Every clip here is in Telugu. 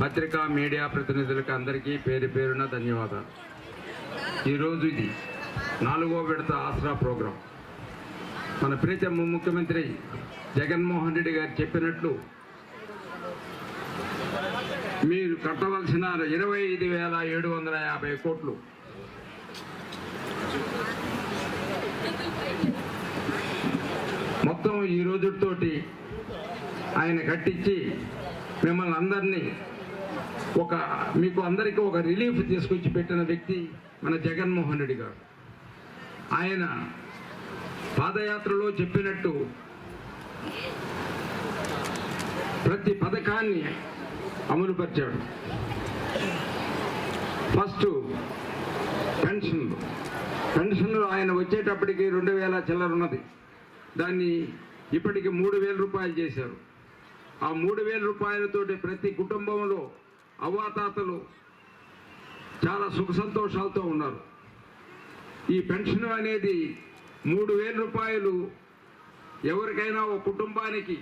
పత్రికా మీడియా ప్రతినిధులకు అందరికీ పేరు పేరున ధన్యవాదాలు. ఈరోజు ఇది నాలుగో విడత ఆసరా ప్రోగ్రాం. మన ప్రీతమ ముఖ్యమంత్రి జగన్మోహన్ రెడ్డి గారు చెప్పినట్లు మీరు కట్టవలసిన ఇరవై ఐదు వేల ఏడు వందల యాభై కోట్లు మొత్తం ఈ రోజుతోటి ఆయన కట్టించి మిమ్మల్ని అందరినీ ఒక మీకు అందరికీ ఒక రిలీఫ్ తీసుకొచ్చి పెట్టిన వ్యక్తి మన జగన్మోహన్ రెడ్డి గారు. ఆయన పాదయాత్రలో చెప్పినట్టు ప్రతి పథకాన్ని అమలుపరిచాడు. ఫస్ట్ పెన్షన్లు పెన్షన్లు ఆయన వచ్చేటప్పటికి రెండు వేల చిల్లర ఉన్నది. దాన్ని ఇప్పటికి మూడు వేల రూపాయలు చేశారు. ఆ మూడు వేల రూపాయలతోటి ప్రతి కుటుంబంలో అవ్వాతాతలు చాలా సుఖ సంతోషాలతో ఉన్నారు. ఈ పెన్షన్ అనేది మూడు వేల రూపాయలు ఎవరికైనా ఒక కుటుంబానికి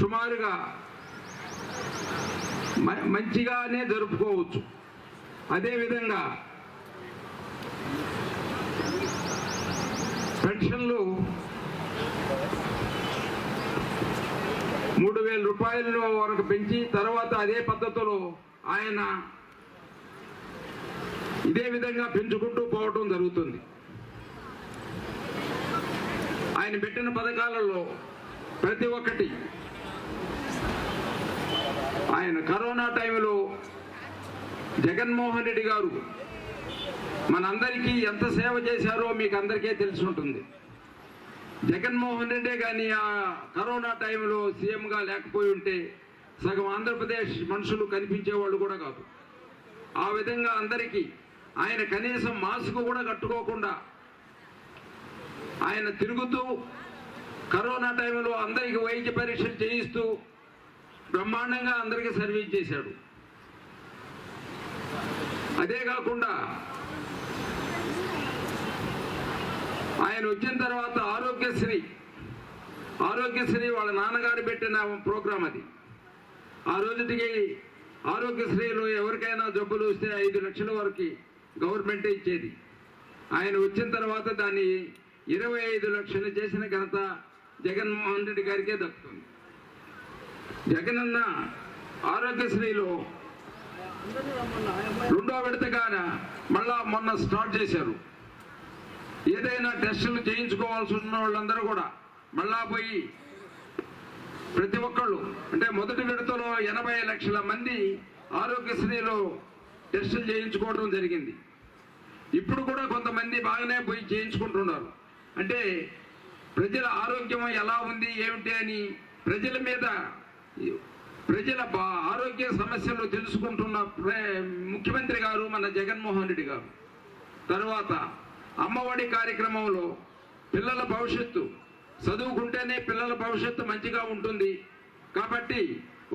సుమారుగా మ- మంచిగానే జరుపుకోవచ్చు. అదేవిధంగా పెన్షన్లు మూడు వేల రూపాయల వరకు పెంచి తర్వాత అదే పద్ధతిలో ఆయన ఇదే విధంగా పెంచుకుంటూ పోవటం జరుగుతుంది. ఆయన పెట్టిన పథకాలలో ప్రతి ఒక్కటి ఆయన కరోనా టైంలో జగన్మోహన్ రెడ్డి గారు మనందరికీ ఎంత సేవ చేశారో మీకు అందరికీ తెలిసి ఉంటుంది. జగన్మోహన్ రెడ్డి కానీ ఆ కరోనా టైంలో సీఎంగా లేకపోయి ఉంటే సగం ఆంధ్రప్రదేశ్ మనుషులు కనిపించేవాళ్ళు కూడా కాదు. ఆ విధంగా అందరికీ ఆయన కనీసం మాస్క్ కూడా కట్టుకోకుండా ఆయన తిరుగుతూ కరోనా టైంలో అందరికీ వైద్య పరీక్షలు చేయిస్తూ బ్రహ్మాండంగా అందరికీ సర్వీస్ చేశాడు. అదే కాకుండా ఆయన వచ్చిన తర్వాత ఆరోగ్యశ్రీ. ఆరోగ్యశ్రీ వాళ్ళ నాన్నగారు పెట్టిన ప్రోగ్రాం అది. ఆ రోజుటికి ఆరోగ్యశ్రీలో ఎవరికైనా జబ్బులు వస్తే ఐదు లక్షల వరకు గవర్నమెంటే ఇచ్చేది. ఆయన వచ్చిన తర్వాత దాన్ని ఇరవై ఐదు లక్షలు చేసిన ఘనత జగన్మోహన్ రెడ్డి గారికే దక్కుతుంది. జగనన్న ఆరోగ్యశ్రీలో రెండో విడతగాన మళ్ళా మొన్న స్టార్ట్ చేశారు. ఏదైనా టెస్టులు చేయించుకోవాల్సి ఉన్న వాళ్ళందరూ కూడా మళ్ళా పోయి ప్రతి ఒక్కళ్ళు అంటే మొదటి విడతలో ఎనభై లక్షల మంది ఆరోగ్యశ్రీలో టెస్టులు చేయించుకోవడం జరిగింది. ఇప్పుడు కూడా కొంతమంది బాగానే పోయి చేయించుకుంటున్నారు. అంటే ప్రజల ఆరోగ్యం ఎలా ఉంది ఏమిటి అని ప్రజల మీద ప్రజల ఆరోగ్య సమస్యలు తెలుసుకుంటున్న ముఖ్యమంత్రి గారు మన జగన్మోహన్ రెడ్డి గారు. తర్వాత అమ్మఒడి కార్యక్రమంలో పిల్లల భవిష్యత్తు చదువుకుంటేనే పిల్లల భవిష్యత్తు మంచిగా ఉంటుంది. కాబట్టి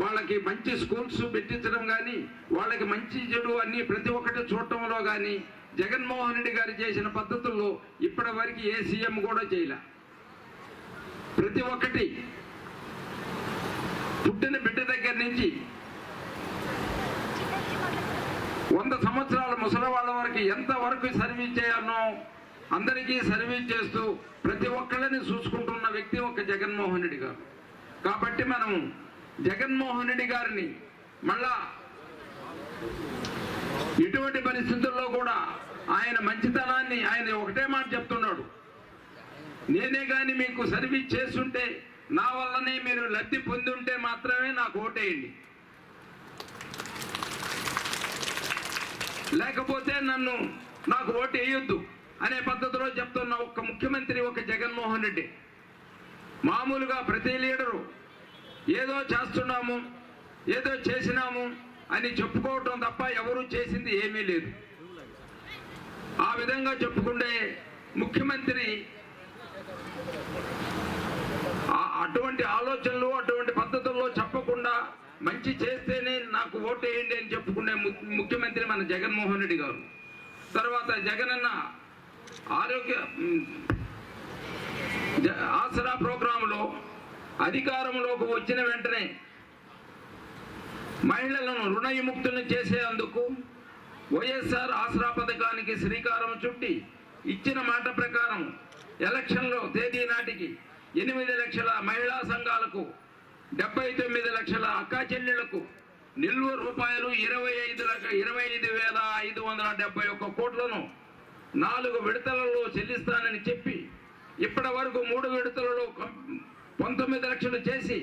వాళ్ళకి మంచి స్కూల్స్ పెట్టించడం కానీ వాళ్ళకి మంచి చెడు అన్ని ప్రతి ఒక్కటి చూడటంలో కానీ జగన్మోహన్ రెడ్డి గారు చేసిన పద్ధతుల్లో ఇప్పటి వరకు ఏ సీఎం కూడా చేయలే. ప్రతి ఒక్కటి పుట్టిన బిడ్డ దగ్గర నుంచి సంవత్సరాల ముసలి వాళ్ళ వరకు ఎంత వరకు సర్వీస్ చేయాలనో అందరికీ సర్వీస్ చేస్తూ ప్రతి ఒక్కళ్ళని చూసుకుంటున్న వ్యక్తి ఒక జగన్మోహన్ రెడ్డి గారు. కాబట్టి మనం జగన్మోహన్ రెడ్డి గారిని మళ్ళా ఎటువంటి పరిస్థితుల్లో కూడా ఆయన మంచితనాన్ని ఆయన ఒకటే మాట చెప్తున్నాడు. నేనే కానీ మీకు సర్వీస్ చేస్తుంటే నా వల్లనే మీరు లబ్ధి పొంది ఉంటే మాత్రమే నాకు ఓటేయండి. లేకపోతే నన్ను నాకు ఓటు వేయొద్దు అనే పద్ధతిలో చెప్తున్న ఒక ముఖ్యమంత్రి ఒక జగన్మోహన్ రెడ్డి. మామూలుగా ప్రతి లీడరు ఏదో చేస్తున్నాము ఏదో చేసినాము అని చెప్పుకోవటం తప్ప ఎవరు చేసింది ఏమీ లేదు. ఆ విధంగా చెప్పుకుంటే ముఖ్యమంత్రి అటువంటి ఆలోచనలు అటువంటి పద్ధతుల్లో చెప్పకుండా మంచి చేస్తేనే నాకు ఓటు వేయండి అని చెప్పుకునే ము- ముఖ్యమంత్రి మన జగన్మోహన్ రెడ్డి గారు. తర్వాత జగనన్న ఆరోగ్య జ- ఆసరా ప్రోగ్రాంలో అధికారంలోకి వచ్చిన వెంటనే మహిళలను రుణ విముక్తులను చేసేందుకు వైఎస్ఆర్ ఆసరా పథకానికి శ్రీకారం చుట్టి ఇచ్చిన మాట ప్రకారం ఎలక్షన్లో తేదీ నాటికి ఎనిమిది లక్షల మహిళా సంఘాలకు డెబ్బై తొమ్మిది లక్షల అక్కా చెల్లెళ్ళకు నిల్వ రూపాయలు ఇరవై ఐదు లక్ష ఇరవై ఐదు వేల ఐదు వందల డెబ్బై ఒక్క కోట్లను నాలుగు విడతలలో చెల్లిస్తానని చెప్పి ఇప్పటి వరకు మూడు విడతలలో పంతొమ్మిది లక్షలు చేసి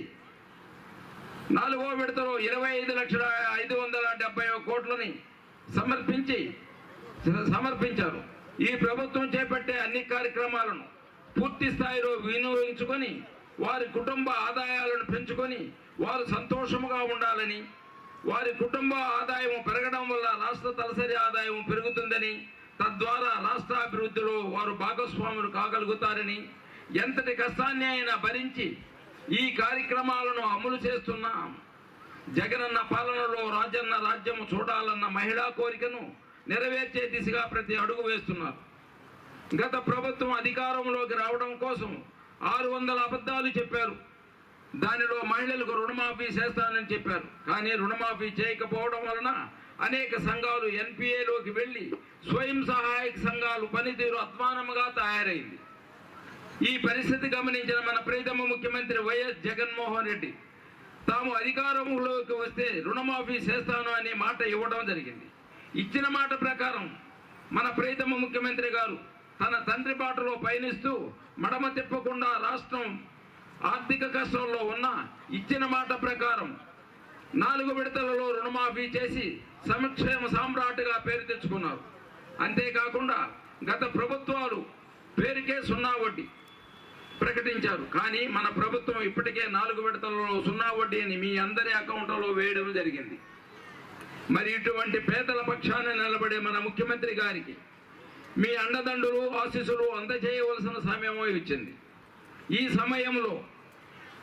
నాలుగో విడతలో ఇరవై ఐదు లక్షల ఐదు వందల డెబ్బై కోట్లని సమర్పించి సమర్పించారు. ఈ ప్రభుత్వం చేపట్టే అన్ని కార్యక్రమాలను పూర్తి స్థాయిలో వినియోగించుకొని వారి కుటుంబ ఆదాయాలను పెంచుకొని వారు సంతోషముగా ఉండాలని వారి కుటుంబ ఆదాయం పెరగడం వల్ల రాష్ట్ర తలసరి ఆదాయం పెరుగుతుందని తద్వారా రాష్ట్ర అభివృద్ధిలో వారు భాగస్వాములు కాగలుగుతారని ఎంతటి కష్టాన్ని అయినా భరించి ఈ కార్యక్రమాలను అమలు చేస్తున్న. జగనన్న పాలనలో రాజన్న రాజ్యం చూడాలన్న మహిళా కోరికను నెరవేర్చే దిశగా ప్రతి అడుగు వేస్తున్నారు. గత ప్రభుత్వం అధికారంలోకి రావడం కోసం ఆరు వందల అబద్ధాలు చెప్పారు. దానిలో మహిళలకు రుణమాఫీ చేస్తానని చెప్పారు. కానీ రుణమాఫీ చేయకపోవడం వలన అనేక సంఘాలు ఎన్పిఏలోకి వెళ్ళి స్వయం సహాయక సంఘాలు పనితీరు అధ్వానముగా తయారైంది. ఈ పరిస్థితి గమనించిన మన ప్రీతమ ముఖ్యమంత్రి వైఎస్ జగన్మోహన్ రెడ్డి తాము అధికారంలోకి వస్తే రుణమాఫీ చేస్తాను అనే మాట ఇవ్వడం జరిగింది. ఇచ్చిన మాట ప్రకారం మన ప్రీతమ ముఖ్యమంత్రి గారు తన తండ్రి బాటలో పయనిస్తూ మడమ తిప్పకుండా రాష్ట్రం ఆర్థిక కష్టంలో ఉన్న ఇచ్చిన మాట ప్రకారం నాలుగు విడతలలో రుణమాఫీ చేసి సంక్షేమ సామ్రాట్గా పేరు తెచ్చుకున్నారు. అంతేకాకుండా గత ప్రభుత్వాలు పేరుకే సున్నా వడ్డీ ప్రకటించారు. కానీ మన ప్రభుత్వం ఇప్పటికే నాలుగు విడతలలో సున్నా వడ్డీని మీ అందరి అకౌంట్లో వేయడం జరిగింది. మరి ఇటువంటి పేదల పక్షాన నిలబడే మన ముఖ్యమంత్రి గారికి మీ అండదండులు ఆశీస్సులు అందజేయవలసిన సమయమై వచ్చింది ఈ సమయంలో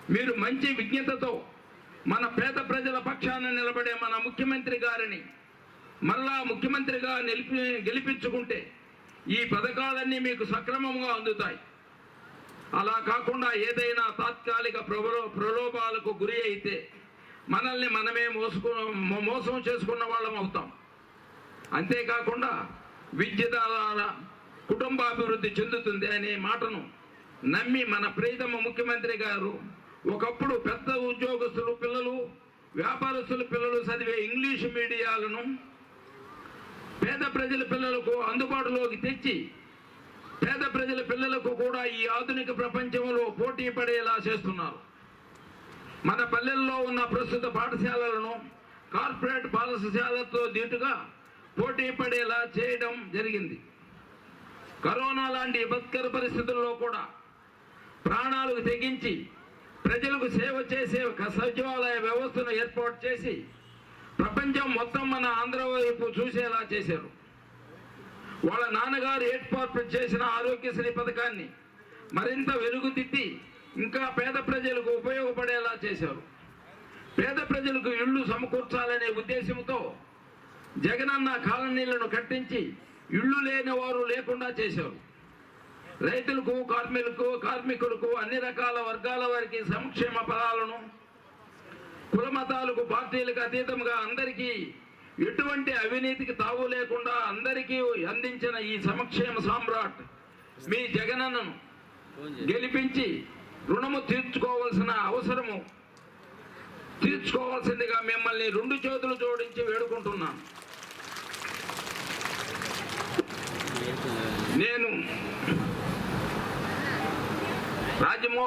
మీరు మంచి విజ్ఞతతో మన పేద ప్రజల పక్షాన నిలబడే మన ముఖ్యమంత్రి గారిని మరలా ముఖ్యమంత్రిగా నిలిపి గెలిపించుకుంటే ఈ పథకాలన్నీ మీకు సక్రమంగా అందుతాయి. అలా కాకుండా ఏదైనా తాత్కాలిక ప్రబలో ప్రలోభాలకు గురి అయితే మనల్ని మనమే మోసుకు మోసం చేసుకున్న వాళ్ళం అవుతాం. అంతేకాకుండా విద్య ద్వారా కుటుంబాభివృద్ధి చెందుతుంది అనే మాటను నమ్మి మన ప్రియతమ ముఖ్యమంత్రి గారు ఒకప్పుడు పెద్ద ఉద్యోగస్తులు పిల్లలు వ్యాపారస్తుల పిల్లలు చదివే ఇంగ్లీష్ మీడియాలను పేద ప్రజల పిల్లలకు అందుబాటులోకి తెచ్చి పేద ప్రజల పిల్లలకు కూడా ఈ ఆధునిక ప్రపంచంలో పోటీ పడేలా చేస్తున్నారు. మన పల్లెల్లో ఉన్న ప్రస్తుత పాఠశాలలను కార్పొరేట్ పాఠశాలతో దీటుగా పోటీ పడేలా చేయడం జరిగింది. కరోనా లాంటి భత్కర పరిస్థితుల్లో కూడా ప్రాణాలకు తెగించి ప్రజలకు సేవ చేసే ఒక సచివాలయ వ్యవస్థను ఏర్పాటు చేసి ప్రపంచం మొత్తం మన ఆంధ్ర వైపు చూసేలా చేశారు. వాళ్ళ నాన్నగారు ఏర్పాటు చేసిన ఆరోగ్యశ్రీ పథకాన్ని మరింత వెలుగుదిద్ది ఇంకా పేద ప్రజలకు ఉపయోగపడేలా చేశారు. పేద ప్రజలకు ఇళ్ళు సమకూర్చాలనే ఉద్దేశంతో జగనన్న కాలనీలను కట్టించి ఇళ్ళు లేని వారు లేకుండా చేశారు. రైతులకు కార్మికులకు కార్మికులకు అన్ని రకాల వర్గాల వారికి సంక్షేమ పదాలను కుల మతాలకు పార్టీలకు అతీతంగా అందరికీ ఎటువంటి అవినీతికి తావు లేకుండా అందరికీ అందించిన ఈ సంక్షేమ సామ్రాట్ మీ జగనన్నను గెలిపించి రుణము తీర్చుకోవాల్సిన అవసరము తీర్చుకోవాల్సిందిగా మిమ్మల్ని రెండు చేతులు జోడించి వేడుకుంటున్నాను. dizendo lá de